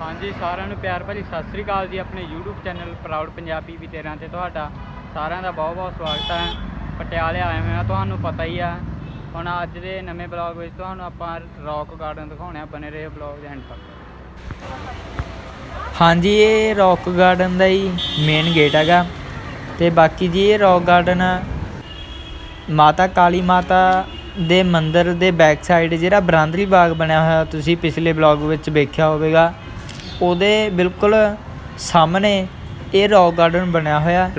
ਹਾਂਜੀ, ਸਾਰਿਆਂ ਨੂੰ ਪਿਆਰ ਭਰੀ ਸਤਿ ਸ੍ਰੀ ਅਕਾਲ ਜੀ ਆਪਣੇ YouTube ਚੈਨਲ ਪ੍ਰਾਊਡ ਪੰਜਾਬੀ ਵੀ 13 ਤੇ ਤੁਹਾਡਾ ਸਾਰਿਆਂ ਦਾ ਬਹੁਤ ਬਹੁਤ ਸਵਾਗਤ ਹੈ। ਪਟਿਆਲੇ ਆਏ ਹੋਏ ਆ, ਤੁਹਾਨੂੰ ਪਤਾ ਹੀ ਆ। ਹੁਣ ਅੱਜ ਦੇ ਨਵੇਂ ਬਲੌਗ ਵਿੱਚ ਤੁਹਾਨੂੰ ਆਪਾਂ ਰੌਕ ਗਾਰਡਨ ਦਿਖਾਉਣੇ ਆ ਬਨੇ ਰਹੇ ਬਲੌਗ ਦੇ ਐਂਡ ਤੱਕ। ਹਾਂਜੀ, ਇਹ ਰੌਕ ਗਾਰਡਨ ਦਾ ਹੀ ਮੇਨ ਗੇਟ ਹੈਗਾ। ਤੇ ਬਾਕੀ ਜੀ, ਇਹ ਰੌਕ ਗਾਰਡਨ ਮਾਤਾ ਕਾਲੀ ਮਾਤਾ ਦੇ ਮੰਦਿਰ ਦੇ ਬੈਕ ਸਾਈਡ ਜਿਹੜਾ ਬਰਾਂਦਰੀ ਬਾਗ ਬਣਿਆ ਹੋਇਆ, ਤੁਸੀਂ ਪਿਛਲੇ ਬਲੌਗ ਵਿੱਚ ਵੇਖਿਆ ਹੋਵੇਗਾ। ਉਹਦੇ ਬਿਲਕੁਲ ਸਾਹਮਣੇ ਇਹ ਰੌਕ ਗਾਰਡਨ ਬਣਿਆ ਹੋਇਆ।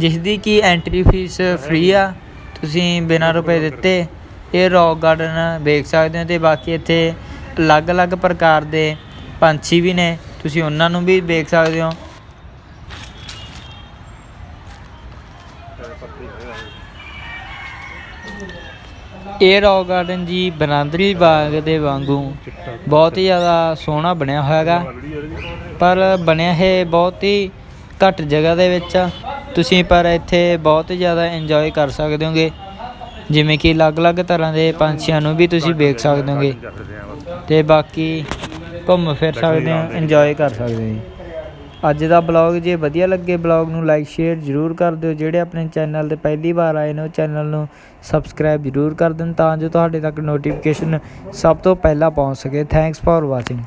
ਜਿਸ ਦੀ ਕੀ ਐਂਟਰੀ ਫੀਸ ਫ੍ਰੀ ਆ। ਤੁਸੀਂ ਬਿਨਾਂ ਰੁਪਏ ਦਿੱਤੇ ਇਹ ਰੌਕ ਗਾਰਡਨ ਵੇਖ ਸਕਦੇ ਹੋ ਤੇ ਬਾਕੀ ਇੱਥੇ ਅਲੱਗ-ਅਲੱਗ ਪ੍ਰਕਾਰ ਦੇ ਪੰਛੀ ਵੀ ਨੇ। ਤੁਸੀਂ ਉਹਨਾਂ ਨੂੰ ਵੀ ਵੇਖ ਸਕਦੇ ਹੋ। ਇਹ ਰੌਕ ਗਾਰਡਨ ਜੀ ਬਨਾਂਦਰੀ ਬਾਗ ਦੇ ਵਾਂਗੂ ਬਹੁਤ ਹੀ ਜ਼ਿਆਦਾ ਸੋਹਣਾ ਬਣਿਆ ਹੋਇਆ ਹੈਗਾ ਪਰ ਬਣਿਆ ਇਹ ਬਹੁਤ ਹੀ ਘੱਟ ਜਗ੍ਹਾ ਦੇ ਵਿੱਚ ਆ। ਤੁਸੀਂ ਪਰ ਇੱਥੇ ਬਹੁਤ ਹੀ ਜ਼ਿਆਦਾ ਇੰਜੋਏ ਕਰ ਸਕਦੇ ਹੋਗੇ। ਜਿਵੇਂ ਕਿ ਅਲੱਗ-ਅਲੱਗ ਤਰ੍ਹਾਂ ਦੇ ਪੰਛੀਆਂ ਨੂੰ ਵੀ ਤੁਸੀਂ ਵੇਖ ਸਕਦੇ ਹੋਗੇ। ਤੇ ਬਾਕੀ ਘੁੰਮ ਫਿਰ ਸਕਦੇ ਹੋ ਇੰਜੋਏ ਕਰ ਸਕਦੇ ਹੋ। ਜੀ ਅੱਜ ਦਾ ਬਲੌਗ, ਜੇ ਵਧੀਆ ਲੱਗੇ ਬਲੌਗ ਨੂੰ ਲਾਈਕ, ਸ਼ੇਅਰ ਜਰੂਰ ਕਰ ਦਿਓ। ਜਿਹੜੇ ਆਪਣੇ ਚੈਨਲ ਤੇ ਪਹਿਲੀ ਵਾਰ ਆਏ ਨੇ, ਉਹ ਚੈਨਲ ਨੂੰ ਸਬਸਕ੍ਰਾਈਬ ਜਰੂਰ ਕਰ ਦੇਣ ਤਾਂ ਜੋ ਤੁਹਾਡੇ ਤੱਕ ਨੋਟੀਫਿਕੇਸ਼ਨ ਸਭ ਤੋਂ ਪਹਿਲਾਂ ਪਹੁੰਚ ਸਕੇ। Thanks for watching